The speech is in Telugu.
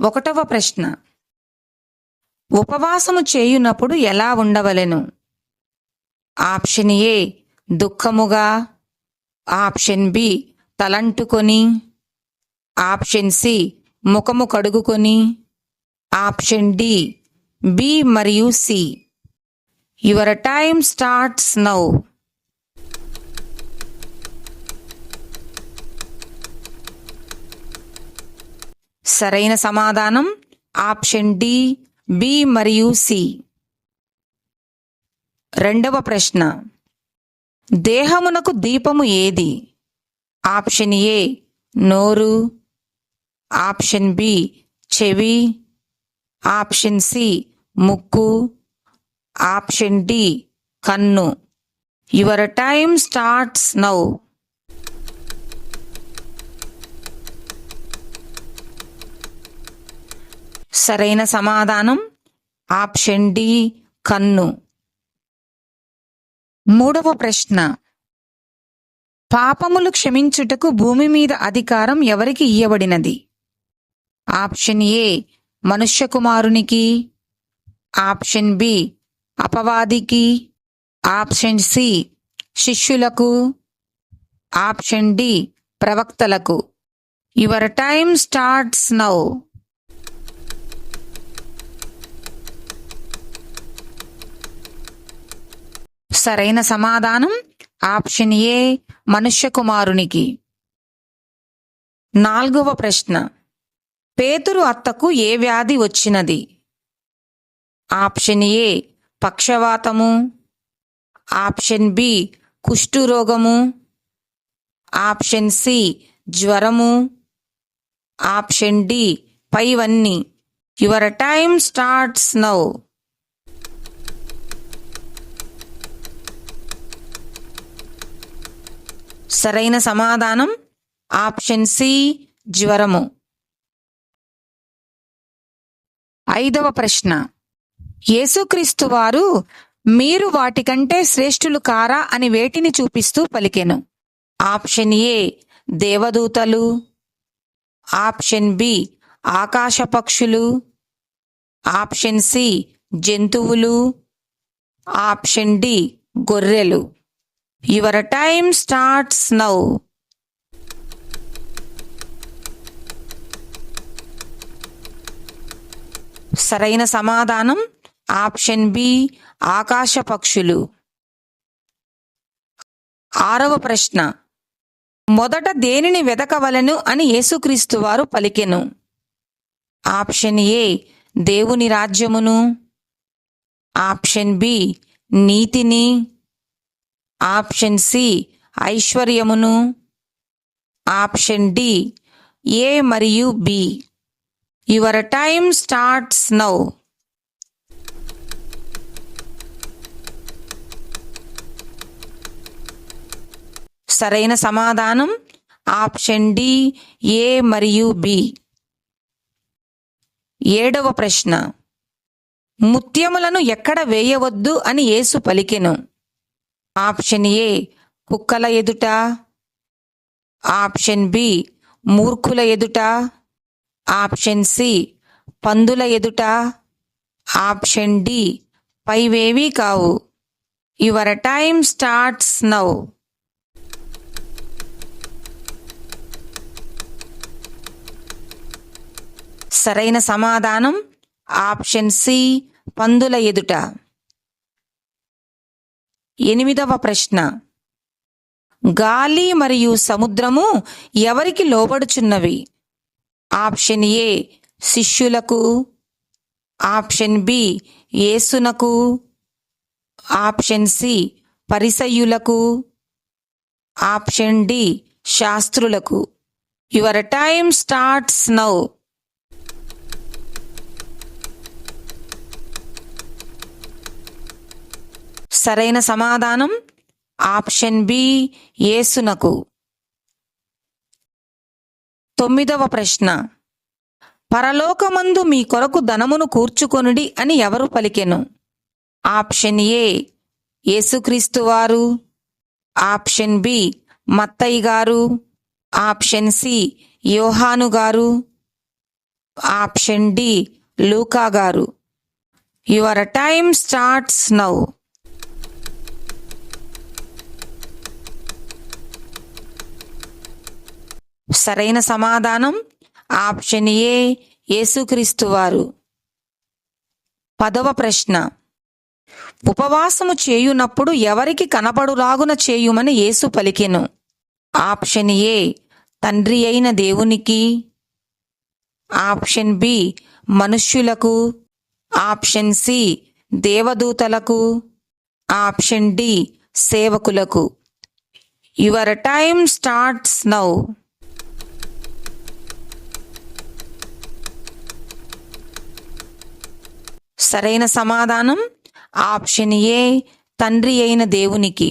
ఒకటవ ప్రశ్న. ఉపవాసము చేయునప్పుడు ఎలా ఉండవలెను? ఆప్షన్ ఏ దుఃఖముగా. ఆప్షన్ బి తలంటుకొని. ఆప్షన్ సి ముఖము కడుగుకొని. ఆప్షన్ డి బి మరియు C. Your time starts now సరైన సమాధానం ఆప్షన్ డి బి మరియు సి. రెండవ ప్రశ్న. దేహమునకు దీపము ఏది? ఆప్షన్ ఏ నోరు. ఆప్షన్ బి చెవి. ఆప్షన్ సి ముక్కు. ఆప్షన్ డి కన్ను. యువర్ టైమ్ స్టార్ట్స్ నౌ సరైన సమాధానం? ఆప్షన్ డి కన్ను. మూడవ ప్రశ్న. పాపములు క్షమించుటకు భూమి మీద అధికారం ఎవరికి ఇయ్యబడినది? ఆప్షన్ ఏ మనుష్య కుమారునికి ఆప్షన్ బి అపవాదికి. ఆప్షన్ సి శిష్యులకు. Option D ప్రవక్తలకు. Your time starts now. సరైన సమాధానం? ఆప్షన్ ఏ మనుష్య కుమారునికి. నాలుగవ ప్రశ్న. పేతురు అత్తకు ఏ వ్యాధి వచ్చినది? ఆప్షన్ ఏ పక్షవాతము. ఆప్షన్ బి కుష్ఠురోగము ఆప్షన్ సి జ్వరము. ఆప్షన్ డి పైవన్నీ. యువర్ టైమ్ స్టార్ట్స్ నౌ సరైన సమాధానం? ఆప్షన్ సి జ్వరము. ఐదవ ప్రశ్న. యేసుక్రీస్తు వారు మీరు వాటికంటే శ్రేష్ఠులు కారా అని వేటిని చూపిస్తూ పలికెను? ఆప్షన్ ఏ దేవదూతలు. ఆప్షన్ బి ఆకాశ పక్షులు ఆప్షన్ సి జంతువులు. ఆప్షన్ డి గొర్రెలు. యువర్ టైమ్ స్టార్ట్స్ నౌ సరైన సమాధానం ఆప్షన్ బి ఆకాశ పక్షులు. ఆరవ ప్రశ్న. మొదట దేనిని వెదకవలను అని యేసుక్రీస్తు వారు పలికెను? ఆప్షన్ ఏ దేవుని రాజ్యమును. ఆప్షన్ బి నీతిని. ఆప్షన్ సి ఐశ్వర్యమును. ఆప్షన్ డి ఏ మరియు B. Your time starts now. సరైన సమాధానం ఆప్షన్ డి ఏ మరియు బి. ఏడవ ప్రశ్న. ముత్యములను ఎక్కడ వేయవద్దు అని యేసు పలికెను. ఆప్షన్ ఏ కుక్కల ఎదుట. ఆప్షన్ బి మూర్ఖుల ఎదుట. ఆప్షన్ సి పందుల ఎదుట. ఆప్షన్ డి పైవేవీ కావు. Your time starts now. సరైన సమాధానం ఆప్షన్ సి పందుల ఎదుట. ఎనిమిదవ ప్రశ్న. గాలి మరియు సముద్రము ఎవరికి లోబడుచున్నవి? ఆప్షన్ ఏ శిష్యులకు. ఆప్షన్ బి యేసునకు. ఆప్షన్ సి పరిసయ్యులకు. Option D శాస్త్రులకు. Your time starts now. సరైన సమాధానం? ఆప్షన్ బి యేసునకు తొమ్మిదవ ప్రశ్న. పరలోకమందు మీ కొరకు ధనమును కూర్చుకొనుడి అని ఎవరు పలికెను? ఆప్షన్ ఏ యేసుక్రీస్తు వారు. ఆప్షన్ బి మత్తయ్య గారు. ఆప్షన్ సి యోహాను గారు. ఆప్షన్ డి లూకా గారు. Your time starts now. సరైన సమాధానం? ఆప్షన్ ఏ యేసుక్రీస్తు వారు. పదవ ప్రశ్న. ఉపవాసము చేయునప్పుడు ఎవరికి కనపడులాగున చేయుమని యేసు పలికెను. ఆప్షన్ ఏ తండ్రి అయిన దేవునికి. ఆప్షన్ బి మనుష్యులకు. ఆప్షన్ సి దేవదూతలకు. ఆప్షన్ డి సేవకులకు. Your time starts now. సరైన సమాధానం ఆప్షన్ ఏ తండ్రి అయిన దేవునికి.